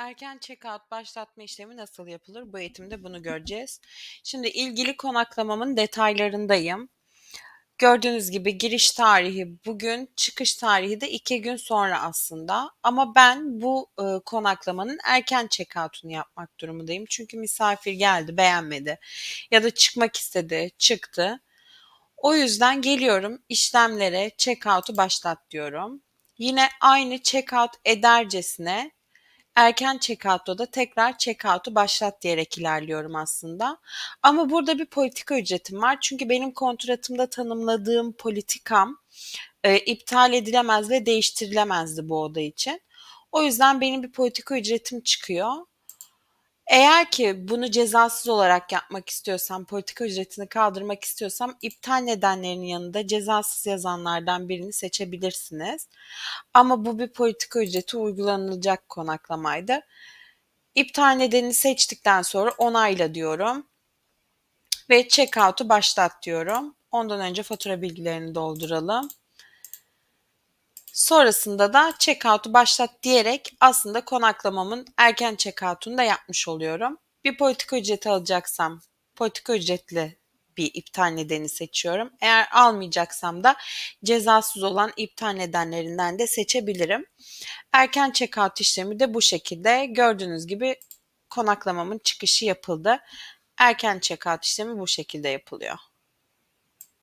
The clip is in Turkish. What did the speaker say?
Erken check-out başlatma işlemi nasıl yapılır? Bu eğitimde bunu göreceğiz. Şimdi ilgili konaklamamın detaylarındayım. Gördüğünüz gibi giriş tarihi bugün, çıkış tarihi de iki gün sonra aslında. Ama ben bu e, konaklamanın erken check-out'unu yapmak durumundayım. Çünkü misafir geldi, beğenmedi ya da çıkmak istedi, çıktı. O yüzden geliyorum işlemlere check-out'u başlat diyorum. Yine aynı check-out edercesine erken check-out'ta da tekrar check-out'u başlat diyerek ilerliyorum aslında. Ama burada bir politika ücretim var. Çünkü benim kontratımda tanımladığım politikam e, iptal edilemez ve değiştirilemezdi bu oda için. O yüzden benim bir politika ücretim çıkıyor. Eğer ki bunu cezasız olarak yapmak istiyorsam, politika ücretini kaldırmak istiyorsam iptal nedenlerinin yanında cezasız yazanlardan birini seçebilirsiniz. Ama bu bir politika ücreti uygulanılacak konaklamaydı. İptal nedenini seçtikten sonra onayla diyorum ve checkout'u başlat diyorum. Ondan önce fatura bilgilerini dolduralım. Sonrasında da checkout'u başlat diyerek aslında konaklamamın erken checkout'unu da yapmış oluyorum. Bir politika ücreti alacaksam politika ücretli bir iptal nedeni seçiyorum. Eğer almayacaksam da cezasız olan iptal nedenlerinden de seçebilirim. Erken checkout işlemi de bu şekilde. Gördüğünüz gibi konaklamamın çıkışı yapıldı. Erken checkout işlemi bu şekilde yapılıyor.